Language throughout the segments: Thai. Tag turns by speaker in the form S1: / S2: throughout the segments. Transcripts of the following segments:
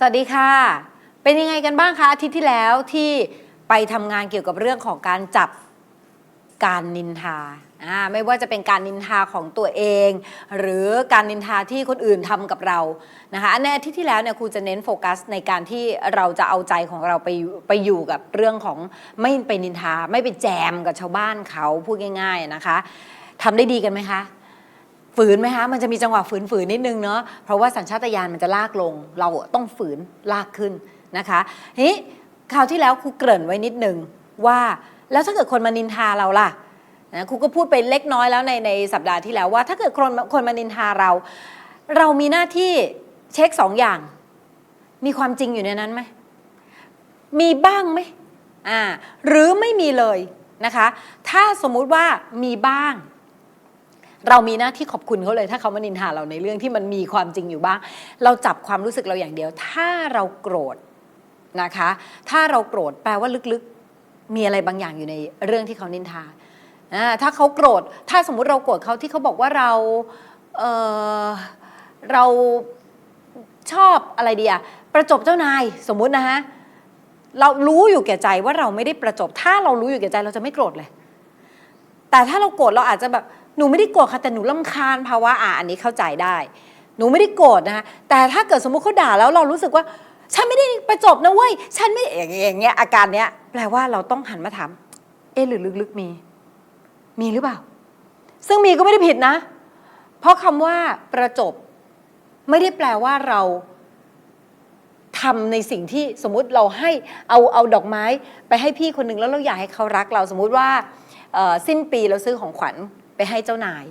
S1: สวัสดีค่ะ เป็นยังไงกันบ้างคะอาทิตย์ที่แล้วที่ไปทำงานเกี่ยวกับเรื่องของการจับการนินทาอ่าไม่ว่าจะเป็นการนินทาของตัวเอง หรือการนินทาที่คนอื่นทำกับเรานะคะในอาทิตย์ที่แล้วเนี่ยครูจะเน้นโฟกัสในการที่เราจะเอาใจของเราไปไปอยู่กับเรื่องของไม่ไปนินทา ไม่ไปแจมกับชาวบ้านเขาพูดง่าย ๆนะคะทำได้ดีกันไหมคะ ฝืนไหมคะมันจะมีจังหวะฝืนๆนิดนึงเนาะเพราะว่าสัญชาตญาณมันจะลากลง เราต้องฝืนลากขึ้นนะคะทีนี้คราวที่แล้วครูเกริ่นไว้นิดนึงว่าแล้วถ้าเกิดคนมานินทาเราล่ะนะครูก็พูดไปเล็กน้อยแล้วในในสัปดาห์ที่แล้วว่า ถ้าเกิดคนคนมานินทาเรา เรามีหน้าที่เช็คสองอย่าง มีความจริงอยู่ในนั้นไหมมีบ้างไหมอ่าหรือไม่มีเลยนะคะ ถ้าสมมุติว่ามีบ้าง เรามีหน้าที่ขอบคุณเขาเลย ถ้าเขามานินทาเราในเรื่องที่มันมีความจริงอยู่บ้าง เราจับความรู้สึกเราอย่างเดียว ถ้าเราโกรธนะคะ ถ้าเราโกรธแปลว่าลึกๆมีอะไรบางอย่างอยู่ในเรื่องที่เขานินทาถ้าเขาโกรธถ้าสมมุติเราโกรธเขาที่เขาบอกว่าเราเเราชอบอะไรเดีอะประจบเจ้านายสมมุตินะฮะเรารู้อยู่แก่ใจว่าเราไม่ได้ประจบ ถ้าเรารู้อยู่แก่ใจเราจะไม่โกรธเลย แต่ถ้าเราโกรธเราอาจจะแบบ หนูไม่ได้โกรธค่ะแต่หนูลำคาญภาวะอะอันนี้เข้าใจได้ หนูไม่ได้โกรธนะคะแต่ถ้าเกิดสมมุติเขาด่าแล้วเรารู้สึกว่า ฉันไม่ได้ประจบนะเว้ยฉันไม่อย่างเงี้ยอย่างเงี้ยอาการเนี้ยแปลว่าเราต้องหันมาถามเอ๊ะหรือลึกๆมี มีหรือเปล่า ซึ่งมีก็ไม่ได้ผิดนะ เพราะคำว่าประจบ ไม่ได้แปลว่าเราทำในสิ่งที่สมมุติเราให้เอาเอาดอกไม้ ไปให้พี่คนหนึ่งแล้วเราอยากให้เขารักเราสมมุติว่าเอ่อสิ้นปีเราซื้อของขวัญ ไปให้เจ้านาย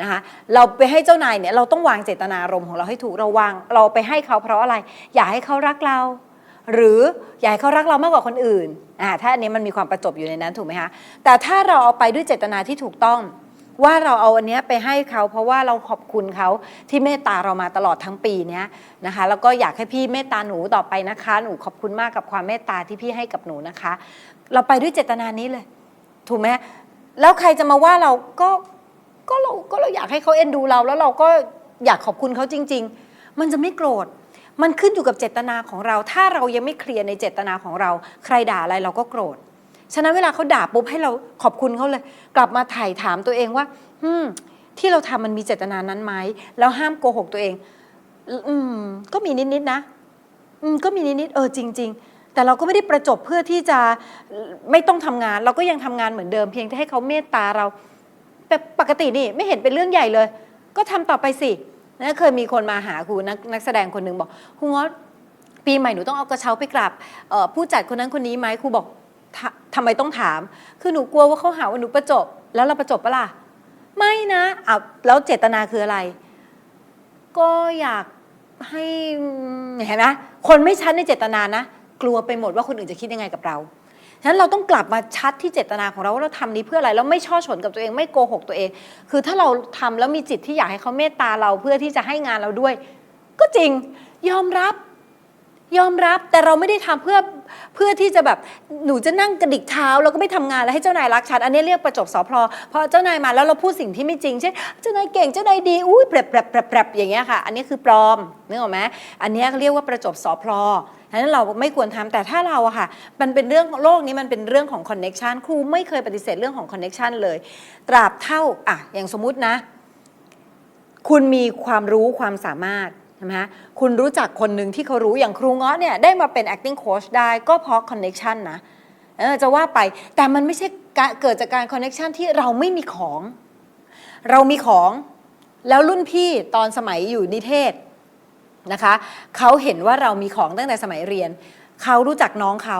S1: นะคะเราไปให้เจ้านายเนี่ยเราต้องวางเจตนารมณ์ของเราให้ถูกเราวางเราไปให้เขาเพราะอะไร อยากให้เขารักเรา หรืออยากให้เขารักเรามากกว่าคนอื่นอ่าถ้าอันนี้มันมีความประจบอยู่ในนั้นถูกไหมคะแต่ถ้าเราเอาไปด้วยเจตนาที่ถูกต้องว่าเราเอาอันนี้ไปให้เขาเพราะว่าเราขอบคุณเขาที่เมตตาเรามาตลอดทั้งปีเนี้ยนะคะแล้วก็อยากให้พี่เมตตาหนูต่อไปนะคะ หนูขอบคุณมากกับความเมตตาที่พี่ให้กับหนูนะคะ เราไปด้วยเจตนานี้เลย ถูกไหม แล้วใครจะมาว่าเราก็ก็เราก็เราอยากให้เขาเอ็นดูเรา แล้วเราก็อยากขอบคุณเขาจริง ๆ มันจะไม่โกรธ มันขึ้นอยู่กับเจตนาของเรา ถ้าเรายังไม่เคลียร์ในเจตนาของเรา ใครด่าอะไรเราก็โกรธ ฉะนั้นเวลาเขาด่าปุ๊บให้เราขอบคุณเขาเลย กลับมาถ่ายถามตัวเองว่า อืม ที่เราทำมันมีเจตนานั้นไหมแล้วห้ามโกหกตัวเอง อืม ก็มีนิดๆนะ อืม ก็มีนิดๆเออจริง ๆ แต่เราก็ไม่ได้ประจบเพื่อที่จะไม่ต้องทำงาน เราก็ยังทำงานเหมือนเดิมเพียงแต่ให้เขาเมตตาเรา แต่ปกตินี่ไม่เห็นเป็นเรื่องใหญ่เลย ก็ทำต่อไปสินะเคยมีคนมาหาครูนักนักแสดงคนหนึ่งบอกครูงอปีใหม่หนูต้องเอากระเช้าไปกราบผู้จัดคนนั้นคนนี้ไหมครูบอกทะทำไมต้องถาม คือหนูกลัวว่าเขาหาว่าหนูประจบ แล้วเราประจบปะล่ะไม่นะอ้าแล้วเจตนาคืออะไร ก็อยากให้เห็นไหมคนไม่ชัดในเจตนานะ กลัวไปหมดว่าคนอื่นจะคิดยังไงกับเราฉะนั้นเราต้องกลับมาชัดที่เจตนาของเราว่าเราทำนี้เพื่ออะไรแล้วไม่ช่อฉนกับตัวเองไม่โกหกตัวเอง คือถ้าเราทำแล้วมีจิตที่อยากให้เขาเมตตาเราเพื่อที่จะให้งานเราด้วย ก็จริงยอมรับ ยอมรับแต่เราไม่ได้ทำเพื่อเพื่อที่จะแบบหนูจะนั่งกระดิกเท้าแล้วก็ไม่ทำงานแล้วให้เจ้านายรักฉันอันนี้เรียกประจบสอพลอพอเจ้านายมาแล้วเราพูดสิ่งที่ไม่จริงเช่นเจ้านายเก่งเจ้านายดีอุ้ยแปรบแปรบแปรบแปรอย่างเงี้ยค่ะ อันนี้คือปลอมนึกออกไหมอันนี้เรียกว่าประจบสอพลอฉะนั้นเราไม่ควรทำแต่ถ้าเราอะค่ะ มันเป็นเรื่องโลกนี้มันเป็นเรื่องของคอนเน็ชันครูไม่เคยปฏิเสธเรื่องของคอนเน็ชันเลย ตราบเท่าอะอย่างสมมุตินะ คุณมีความรู้ความสามารถ ช่ไหมคุณรู้จักคนหนึ่งที่เขารู้อย่างครูเงาะเนี่ยได้มาเป็น acting coach ได้ก็เพราะ connection นะเออจะว่าไปแต่มันไม่ใช่เกิดจากการ connection ที่เราไม่มีของ เรามีของแล้วรุ่นพี่ตอนสมัยอยู่นิเทศนะคะเขาเห็นว่าเรามีของตั้งแต่สมัยเรียน เขารู้จักน้องเขา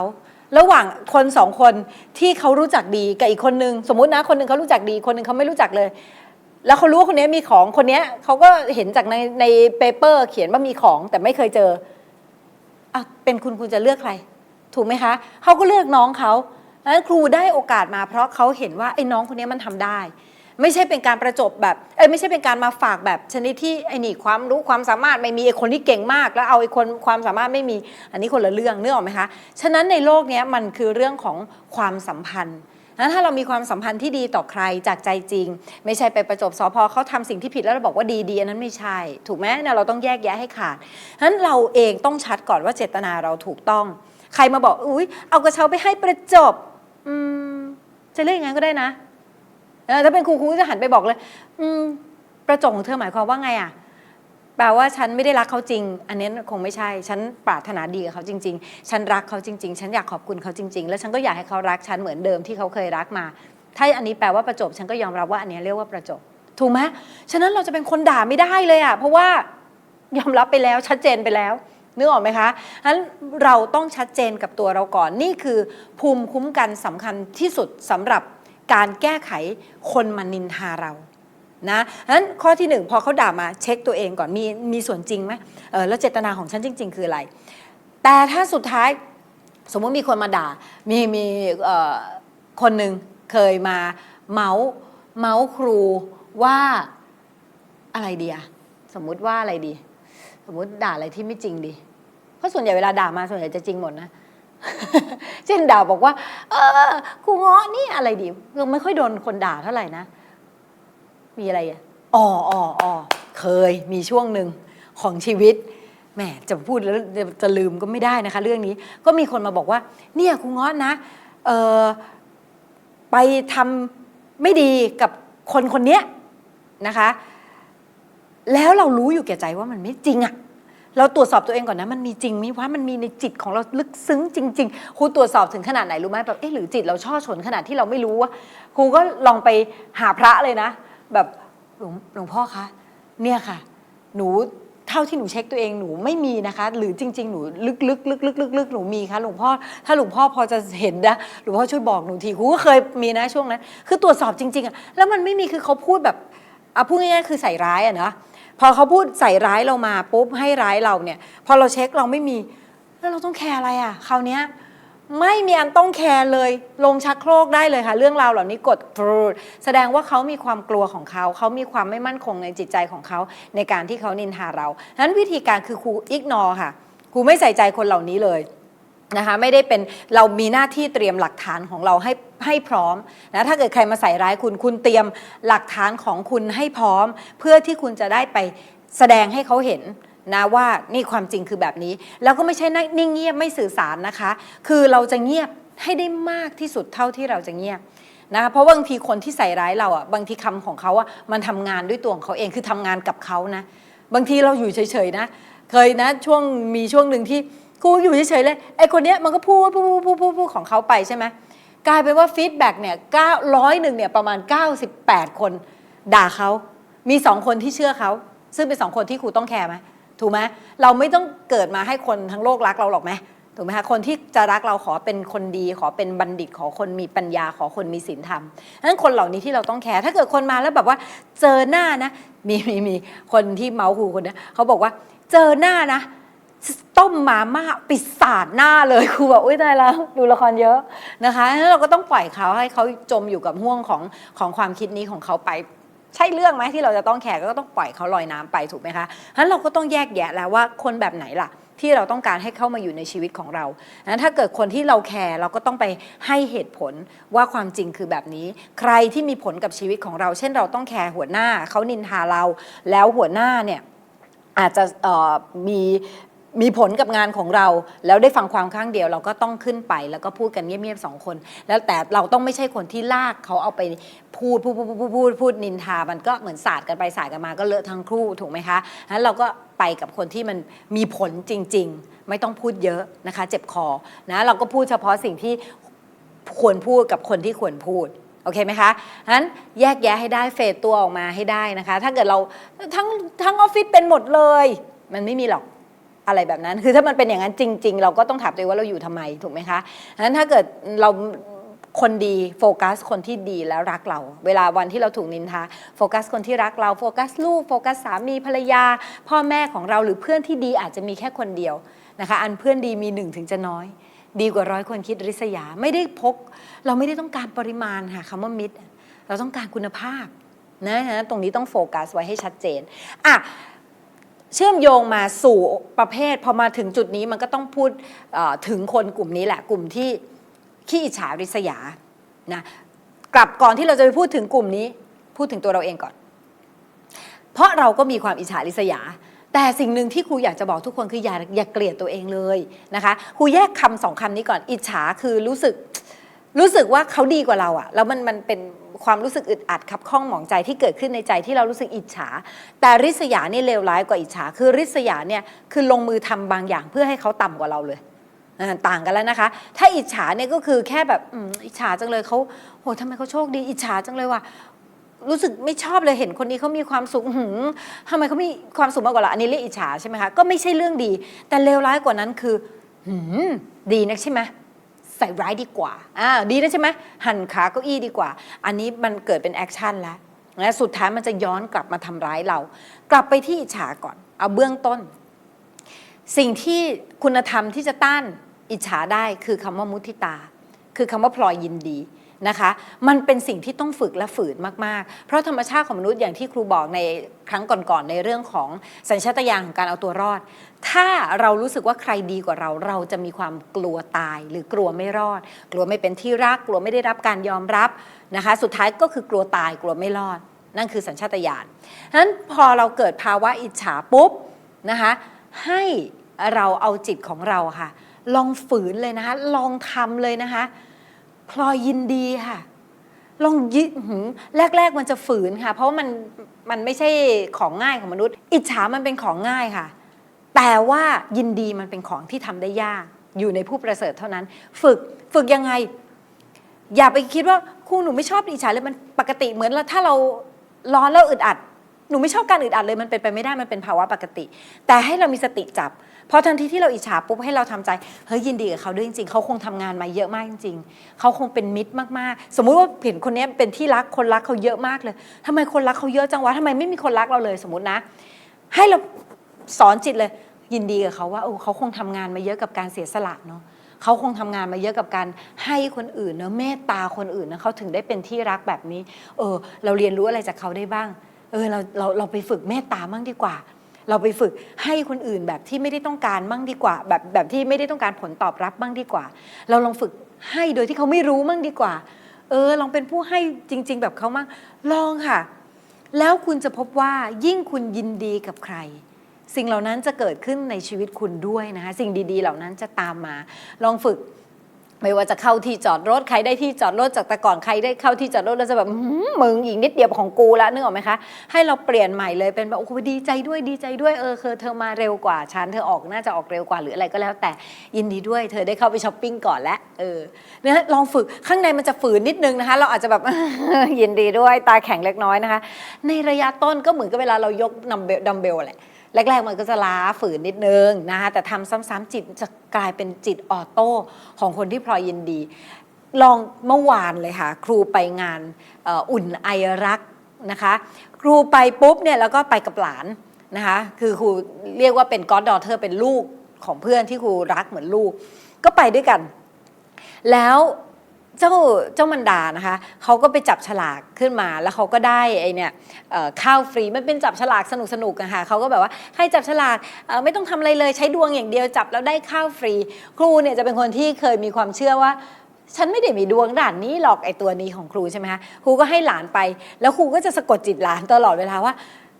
S1: ระหว่างคนสองคนที่เขารู้จักดีกับอีกคนนึง สมมตินะคนหนึงเขารู้จักดีคนหนึงเขาไม่รู้จักเลย แล้วเขารู้ว่าคนนี้มีของคนนี้เขาก็เห็นจากในในเปเปอร์ เขียนว่ามีของแต่ไม่เคยเจออะเป็นคุณคุณจะเลือกใคร ถูกไหมคะเขาก็เลือกน้องเขาดังนั้นครูได้โอกาสมาเพราะเขาเห็นว่าไอ้น้องคนนี้มันทำได้ ไม่ใช่เป็นการประจบแบบเอ้ยไม่ใช่เป็นการมาฝากแบบชนิดที่ไอ้นี่ความรู้ความสามารถไม่มีไอ้คนที่เก่งมาก แล้วเอาไอ้คนความสามารถไม่มี อันนี้คนละเรื่องเนึกอออกไหมคะฉะนั้นในโลกนี้มันคือเรื่องของความสัมพันธ์ นั้นถ้าเรามีความสัมพันธ์ที่ดีต่อใครจากใจจริง ไม่ใช่ไปประจบสอพอเขาทำสิ่งที่ผิดแล้วเราบอกว่าดีดีอันนั้นไม่ใช่ ถูกไหมเนี่ยเราต้องแยกแยะให้ขาดนั้นเราเองต้องชัดก่อนว่าเจตนาเราถูกต้อง ใครมาบอกอุ้ยเอากระเช้าไปให้ประจบอืมจะเรียกย่างนั้นก็ได้นะถ้าเป็นครูครูก็จะหันไปบอกเลย อืมประจบของเธอหมายความว่าไงอะ แปลว่าฉันไม่ได้รักเขาจริง อันนี้คงไม่ใช่ ฉันปรารถนาดีกับเขาจริง ๆ ฉันรักเขาจริง ๆ ฉันอยากขอบคุณเขาจริง ๆ แล้วฉันก็อยากให้เขารักฉันเหมือนเดิมที่เขาเคยรักมา ถ้าอันนี้แปลว่าประจบ ฉันก็ยอมรับว่าอันนี้เรียกว่าประจบ ถูกไหมฉะนั้นเราจะเป็นคนด่าไม่ได้เลยอะ เพราะว่ายอมรับไปแล้วชัดเจนไปแล้วนึกออกไหมคะฉะนั้นเราต้องชัดเจนกับตัวเราก่อน นี่คือภูมิคุ้มกันสำคัญที่สุดสำหรับการแก้ไขคนมานินทาเรา นะนั้นข้อที่หนึ่งพอเขาด่ามาเช็คตัวเองก่อนมีมีส่วนจริงไหมเออแล้วเจตนาของฉันจริง ๆ คืออะไร แต่ถ้าสุดท้ายสมมติมีคนมาด่า มีมีเอ่อคนหนึ่งเคยมาเมาส์เมาส์ครูว่าอะไรดีอะสมมุติว่าอะไรดี สมมุติด่าอะไรที่ไม่จริงดีเพราะส่วนใหญ่เวลาด่ามาส่วนใหญ่จะจริงหมดนะ เช่นด่าบอกว่า เออครูเงาะนี่อะไรดีไม่ค่อยโดนคนด่าเท่าไหร่นะ มีอะไรอะอ๋ออ๋ออ๋อเคยมีช่วงหนึ่งของชีวิตแหมจะพูดแล้วจะลืมก็ไม่ได้นะคะ เรื่องนี้ก็มีคนมาบอกว่า เนี่ยครูง้อนะเออไปทำไม่ดีกับคนคนเนี้ยนะคะ แล้วเรารู้อยู่แก่ใจว่ามันไม่จริงอะเราตรวจสอบตัวเองก่อนนะ มันมีจริงไหมว่ามันมีในจิตของเราลึกซึ้งจริงๆครูตรวจสอบถึงขนาดไหนรู้ไหมแบบเอ๊ะหรือจิตเราช่อฉนขนาดที่เราไม่รู้ว่าครูก็ลองไปหาพระเลยนะ แบบหลวงหลวงพ่อคะเนี่ยค่ะ หนูเท่าที่หนูเช็คตัวเองหนูไม่มีนะคะ หรือจริง ๆ หนูลึกๆลึกๆลึกๆหนูมีคะหลวงพ่อถ้าหลวงพ่อพอจะเห็นนะหลวงพ่อช่วยบอกหนูทีครูก็เคยมีนะช่วงนั้น คือตรวจสอบจริงๆอะแล้วมันไม่มีคือเขาพูดแบบเอาพูดง่ายๆคือใส่ร้ายอะเนาะพอเขาพูดใส่ร้ายเรามาปุ๊บให้ร้ายเราเนี่ย พอเราเช็คเราไม่มี แล้วเราต้องแคร์อะไรอะคราวเนี้ย ไม่มีอันต้องแคร์เลย ลงชักโครกได้เลยค่ะ เรื่องราวเหล่านี้กดปรูดแสดงว่าเขามีความกลัวของเขา เขามีความไม่มั่นคงในจิตใจของเขา ในการที่เขานินทาเราฉะนั้นวิธีการคือครูอิกนอค่ะครูไม่ใส่ใจคนเหล่านี้เลยนะคะไม่ได้เป็นเรามีหน้าที่เตรียมหลักฐานของเราให้ให้พร้อมนะถ้าเกิดใครมาใส่ร้ายคุณคุณเตรียมหลักฐานของคุณให้พร้อม เพื่อที่คุณจะได้ไปแสดงให้เขาเห็น นะว่านี่ความจริงคือแบบนี้ แล้วก็ไม่ใช่นิ่งเงียบไม่สื่อสารนะคะ คือเราจะเงียบให้ได้มากที่สุดเท่าที่เราจะเงียบนะคะเพราะบางทีคนที่ใส่ร้ายเราอะบางทีคำของเขาอะมันทำงานด้วยตัวของเขาเองคือทำงานกับเขานะ บางทีเราอยู่เฉยๆนะ เคยนะช่วงมีช่วงหนึ่งที่ครูอยู่เฉยๆเลยไอ้คนเนี้ยมันก็พูดพูดพูดพูดพูดของเขาไปใช่ไหมกลายเป็นว่าฟีดแบ็กเนี่ยเก้าร้อยหนึ่งเนี่ยประมาณ 98 คน ด่าเขามีสองคนที่เชื่อเขา ซึ่งเป็นสองคนที่ครูต้องแคร์ไหม ถูกไหมเราไม่ต้องเกิดมาให้คนทั้งโลกรักเราหรอกไหมถูกไหมคะคนที่จะรักเราขอเป็นคนดี ขอเป็นบัณฑิตขอคนมีปัญญาขอคนมีศีลธรรมนั้นคนเหล่านี้ที่เราต้องแคร์ถ้าเกิดคนมาแล้วแบบว่าเจอหน้านะมีมีมีคนที่เมาคูคนนี้เขาบอกว่าเจอหน้านะต้มมาม่าปิดสาดหน้าเลยครูบอกอุ้ยตายแล้วดูละครเยอะนะคะแล้วเราก็ต้องปล่อยเขาให้เขาจมอยู่กับห่วงของของความคิดนี้ของเขาไป ใช่เรื่องไหมที่เราจะต้องแคร์ก็ต้องปล่อยเขาลอยน้ำไปถูกไหมคะฉะนั้นเราก็ต้องแยกแยะแล้วว่าคนแบบไหนล่ะ ที่เราต้องการให้เข้ามาอยู่ในชีวิตของเรานั้นถ้าเกิดคนที่เราแคร์เราก็ต้องไปให้เหตุผลว่าความจริงคือแบบนี้ ใครที่มีผลกับชีวิตของเรา เช่นเราต้องแคร์หัวหน้าเขานินทาเรา แล้วหัวหน้าเนี่ยอาจจะมี มีผลกับงานของเรา แล้วได้ฟังความข้างเดียว เราก็ต้องขึ้นไปแล้วก็พูดกันเงียบๆสองคน แล้วแต่เราต้องไม่ใช่คนที่ลากเขาเอาไปพูดพูดพูดพูดพูดพูดนินทา มันก็เหมือนศาสตร์กันไปศาสตร์กันมาก็เลอะทั้งคู่ถูกไหมคะนั้นเราก็ไปกับคนที่มันมีผลจริง ๆ ไม่ต้องพูดเยอะนะคะ เจ็บคอนะเราก็พูดเฉพาะสิ่งที่ควรพูดกับคนที่ควรพูดโอเคไหมคะฉะนั้นแยกแยะให้ได้เฟดตัวออกมาให้ได้นะคะ ถ้าเกิดเราทั้งทั้งออฟฟิศเป็นหมดเลย มันไม่มีหรอก อะไรแบบนั้น คือถ้ามันเป็นอย่างนั้นจริง ๆ เราก็ต้องถามตัวเองว่าเราอยู่ทำไมถูกไหมคะฉะนั้นถ้าเกิดเราคนดีโฟกัสคนที่ดีแล้วรักเรา เวลาวันที่เราถูกนินทาโฟกัสคนที่รักเราโฟกัสลูกโฟกัสสามีภรรยา พ่อแม่ของเราหรือเพื่อนที่ดีอาจจะมีแค่คนเดียวนะคะ อันเพื่อนดีมีหนึ่งถึงจะน้อย ดีกว่าร้อยคนคิดริษยาไม่ได้พก เราไม่ได้ต้องการปริมาณค่ะคำว่ามิตร เราต้องการคุณภาพนะฮะตรงนี้ต้องโฟกัสไว้ให้ชัดเจนอะ เชื่อมโยงมาสู่ประเภทพอมาถึงจุดนี้มันก็ต้องพูดถึงคนกลุ่มนี้แหละกลุ่มที่ขี้อิจฉาริษยานะกลับก่อนที่เราจะไปพูดถึงกลุ่มนี้ พูดถึงตัวเราเองก่อน เพราะเราก็มีความอิจฉาริษยา แต่สิ่งหนึ่งที่ครูอยากจะบอกทุกคนคืออย่าอย่าเกลียดตัวเองเลยนะคะครูแยกคำสองคำนี้ก่อนอิจฉาคือรู้สึกรู้สึกว่าเขาดีกว่าเราอะแล้วมันมันเป็น ความรู้สึกอึดอัดขับข้องหมองใจที่เกิดขึ้นในใจที่เรารู้สึกอิจฉา แต่ริษยานี่เลวร้ายกว่าอิจฉา คือริษยาเนี่ยคือลงมือทำบางอย่างเพื่อให้เขาต่ำกว่าเราเลยต่างกันแล้วนะคะ ถ้าอิจฉาเนี่ยก็คือแค่แบบอิจฉาจังเลยเขาโหทำไมเขาโชคดี อิจฉาจังเลยว่ะรู้สึกไม่ชอบเลยเห็นคนนี้เขามีความสุขหืมทำไมเขามีความสุขมากกว่าเราอันนี้เรียกอิจฉาใช่ไหมคะก็ไม่ใช่เรื่องดี แต่เลวร้ายกว่านั้นคือหืมดีนักใช่ไหม ใส่ร้ายดีกว่าอ่าดีนะใช่ไหมหั่นขาเก้าอี้ดีกว่า อันนี้มันเกิดเป็นแอคชั่นแล้วนะสุดท้ายมันจะย้อนกลับมาทำร้ายเรา กลับไปที่อิจฉาก่อน เอาเบื้องต้น สิ่งที่คุณธรรมที่จะต้านอิจฉาได้คือคำว่ามุทิตา คือคำว่าพลอยยินดี นะคะ มันเป็นสิ่งที่ต้องฝึกและฝืนมาก ๆ เพราะธรรมชาติของมนุษย์อย่างที่ครูบอกในครั้งก่อน ๆ ในเรื่องของสัญชาตญาณของการเอาตัวรอด ถ้าเรารู้สึกว่าใครดีกว่าเรา เราจะมีความกลัวตายหรือกลัวไม่รอด กลัวไม่เป็นที่รัก กลัวไม่ได้รับการยอมรับนะคะ สุดท้ายก็คือกลัวตายกลัวไม่รอด นั่นคือสัญชาตญาณฉะนั้นพอเราเกิดภาวะอิจฉาปุ๊บนะคะให้เราเอาจิตของเราค่ะ ลองฝืนเลยนะคะ ลองทำเลยนะคะ พลอยยินดีค่ะ ลองยิหืมแรก ๆ มันจะฝืนค่ะ เพราะมันมันไม่ใช่ของง่ายของมนุษย์ อิจฉามันเป็นของง่ายค่ะ แต่ว่ายินดีมันเป็นของที่ทำได้ยาก อยู่ในผู้ประเสริฐเท่านั้น ฝึกฝึกยังไง อย่าไปคิดว่าครูหนูไม่ชอบอิจฉาเลยมันปกติเหมือนเราถ้าเราร้อนแล้วอึดอัด หนูไม่ชอบการอึดอัดเลยมันเป็นไปไม่ได้มันเป็นภาวะปกติ แต่ให้เรามีสติจับพอทันทีที่เราอิจฉาปุ๊บให้เราทำใจเฮ้ยยินดีกับเขาด้วยจริงๆเขาคงทำงานมาเยอะมากจริง ๆเขาคงเป็นมิตรมากๆ สมมุติว่าเห็นคนนี้เป็นที่รักคนรักเขาเยอะมากเลยทำไมคนรักเขาเยอะจังวะทำไมไม่มีคนรักเราเลยสมมตินะ ให้เราสอนจิตเลย ยินดีกับเขาว่าโอ้เขาคงทำงานมาเยอะกับการเสียสละเนาะเขาคงทำงานมาเยอะกับการให้คนอื่นเนอะเมตตาคนอื่นนะเขาถึงได้เป็นที่รักแบบนี้ เออ เราเรียนรู้อะไรจากเขาได้บ้าง เออเราเราเราไปฝึกเมตตามั่งดีกว่า เราไปฝึกให้คนอื่นแบบที่ไม่ได้ต้องการมั่งดีกว่า แบบแบบที่ไม่ได้ต้องการผลตอบรับมั่งดีกว่า เราลองฝึกให้โดยที่เขาไม่รู้มั่งดีกว่า เออ ลองเป็นผู้ให้จริง ๆ แบบเขามั่งลองค่ะ แล้วคุณจะพบว่ายิ่งคุณยินดีกับใคร สิ่งเหล่านั้นจะเกิดขึ้นในชีวิตคุณด้วยนะคะสิ่งดี ๆ เหล่านั้นจะตามมา ลองฝึก ไม่ว่าจะเข้าที่จอดรถใครได้ที่จอดรถจากแต่ก่อนใครได้เข้าที่จอดรถแล้วจะแบบมึงอีกนิดเดียวของกูละนึกออกไหมคะให้เราเปลี่ยนใหม่เลยเป็นแบบโอ้โหดีใจด้วยดีใจด้วยเออคือเธอมาเร็วกว่าฉันเธอออกน่าจะออกเร็วกว่าหรืออะไรก็แล้ว แต่ยินดีด้วยเธอได้เข้าไปช้อปปิ้งก่อนแล้วเออเนี่ยลองฝึกข้างในมันจะฝืนนิดนึงนะคะ เราอาจจะแบบยินดีด้วยตาแข็งเล็กน้อยนะคะ ในระยะต้นก็เหมือนกับเวลาเรายกดัมเบลดัมเบลแหละ แรกๆมันก็จะล้าฝืนนิดนึงนะคะแต่ทำซ้ำๆจิตจะกลายเป็นจิตออโต้ของคนที่พลอยยินดี ลองเมื่อวานเลยค่ะ ครูไปงานอ,อ,อุ่นไอรักนะคะ ครูไปปุ๊บเนี่ยแล้วก็ไปกับหลานนะคะคือครูเรียกว่าเป็นก็ d ดอเ t อร์เป็นลูกของเพื่อนที่ครูรักเหมือนลูก ก็ไปด้วยกัน แล้ว เจ้าเจ้ามันดานะคะเขาก็ไปจับฉลากขึ้นมา แล้วเขาก็ได้ไอเนี่ยข้าวฟรีมันเป็นจับฉลากสนุกสนุกอะค่ะเขาก็แบบว่าใครจับฉลากไม่ต้องทำอะไรเลยใช้ดวงอย่างเดียวจับแล้วได้ข้าวฟรี ครูเนี่ยจะเป็นคนที่เคยมีความเชื่อว่าฉันไม่ได้มีดวงด่านนี้หรอกไอตัวนี้ของครูใช่ไหมคะครูก็ให้หลานไป แล้วครูก็จะสะกดจิตหลานตลอดเวลาว่า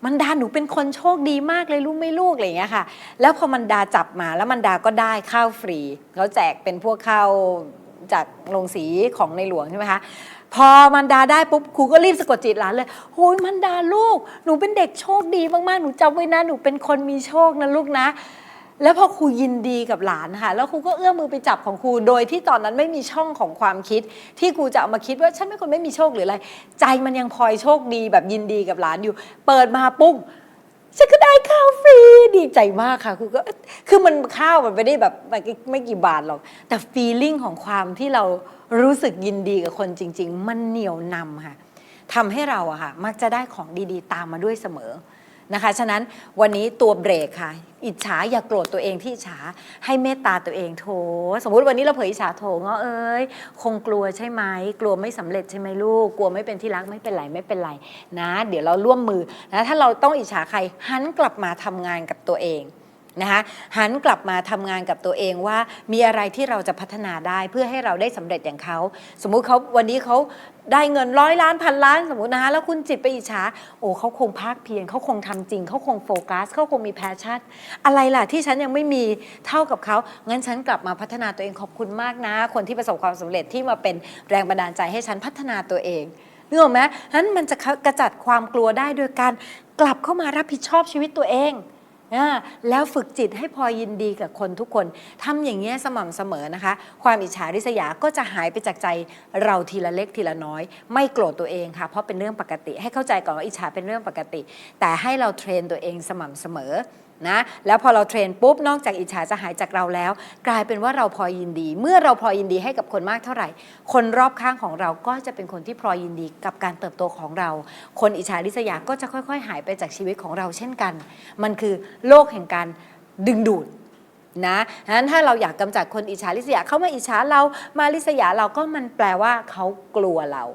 S1: มันดาหนูเป็นคนโชคดีมากเลยรู้ไม่ลูกอะไรอย่างเงี้ยค่ะ แล้วพอมันดาจับมาแล้วมันดาก็ได้ข้าวฟรีเขาแจกเป็นพวกข้าว จากโรงสีของในหลวงใช่ไหมคะพอมันดาได้ปุ๊บครูก็รีบสะกดจิตหลานเลยโอ้ยมันดาลูก หนูเป็นเด็กโชคดีมากๆ หนูจำไว้นะหนูเป็นคนมีโชคนะลูกนะ แล้วพอครูยินดีกับหลานค่ะแล้วครูก็เอื้อมมือไปจับของครูโดยที่ตอนนั้นไม่มีช่องของความคิด ที่ครูจะเอามาคิดว่าฉันเป็นคนไม่มีโชคหรืออะไร ใจมันยังพลอยโชคดีแบบยินดีกับหลานอยู่ เปิดมาปุ้ง ฉันก็ได้ข้าวฟรีดีใจมากค่ะคือก็คือมันข้าวมันไม่ได้แบบไม่ไม่กี่บาทหรอก แต่ฟีลลิ่งของความที่เรารู้สึกยินดีกับคนจริง ๆ มันเหนียวนำค่ะทำให้เราอะค่ะมักจะได้ของดีๆ ตามมาด้วยเสมอ นะคะ ฉะนั้นวันนี้ตัวเบรกค่ะ อิจฉาอย่าโกรธตัวเองที่อิจฉาให้เมตตาตัวเองโถ สมมุติวันนี้เราเผยอิจฉาโถเงาะเอ้ย คงกลัวใช่ไหมกลัวไม่สำเร็จใช่ไหมลูก กลัวไม่เป็นที่รักไม่เป็นไรไม่เป็นไรนะ เดี๋ยวเราร่วมมือนะถ้าเราต้องอิจฉาใครหันกลับมาทำงานกับตัวเอง นะคะหันกลับมาทำงานกับตัวเองว่ามีอะไรที่เราจะพัฒนาได้เพื่อให้เราได้สำเร็จอย่างเขา สมมุติเขาวันนี้เขาได้เงินร้อยล้านพันล้านสมมตินะคะแล้วคุณจิตไปอิจฉาโอ้เขาคงภาคเพียรเขาคงทำจริง เขาคงโฟกัสเขาคงมีแพชชั่น อะไรล่ะที่ฉันยังไม่มีเท่ากับเขางั้นฉันกลับมาพัฒนาตัวเองขอบคุณมากนะ คนที่ประสบความสำเร็จที่มาเป็นแรงบันดาลใจให้ฉันพัฒนาตัวเองนึกออกไหมนั้นมันจะกระจัดความกลัวได้โดยการกลับเข้ามารับผิดชอบชีวิตตัวเอง อ่าแล้วฝึกจิตให้พอยินดีกับคนทุกคนทำอย่างเงี้ยสม่ำเสมอนะคะ ความอิจฉาริษยาก็จะหายไปจากใจเราทีละเล็กทีละน้อย ไม่โกรธตัวเองค่ะ เพราะเป็นเรื่องปกติ ให้เข้าใจก่อนว่าอิจฉาเป็นเรื่องปกติ แต่ให้เราเทรนตัวเองสม่ำเสมอ นะแล้วพอเราเทรนปุ๊บนอกจากอิจฉาจะหายจากเราแล้ว กลายเป็นว่าเราพอยินดี เมื่อเราพอยินดีให้กับคนมากเท่าไหร่ คนรอบข้างของเราก็จะเป็นคนที่พอยินดีกับการเติบโตของเรา คนอิจฉาริษยาก็จะค่อยๆ หายไปจากชีวิตของเราเช่นกัน มันคือโลกแห่งการดึงดูดนะฉะนั้นถ้าเราอยากกำจัดคนอิจฉาริษยาเข้ามาอิจฉาเรามาริษยาเราก็มันแปลว่าเขากลัวเรา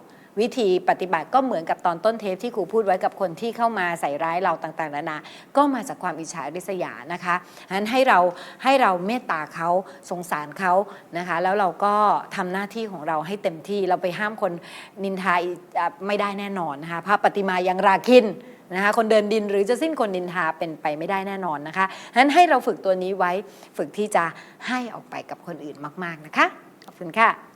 S1: วิธีปฏิบัติก็เหมือนกับตอนต้นเทปที่ครูพูดไว้กับคนที่เข้ามาใส่ร้ายเราต่างๆนานา ก็มาจากความอิจฉาริษยานะคะฉะนั้นให้เราให้เราเมตตาเขาสงสารเขานะคะ แล้วเราก็ทำหน้าที่ของเราให้เต็มที่เราไปห้ามคนนินทาไม่ได้แน่นอนนะคะพระปฏิมายังราคินนะคะคนเดินดินหรือจะสิ้นคนนินทาเป็นไปไม่ได้แน่นอนนะคะฉะนั้นให้เราฝึกตัวนี้ไว้ฝึกที่จะให้ออกไปกับคนอื่นมาก ๆนะคะ ขอบคุณค่ะ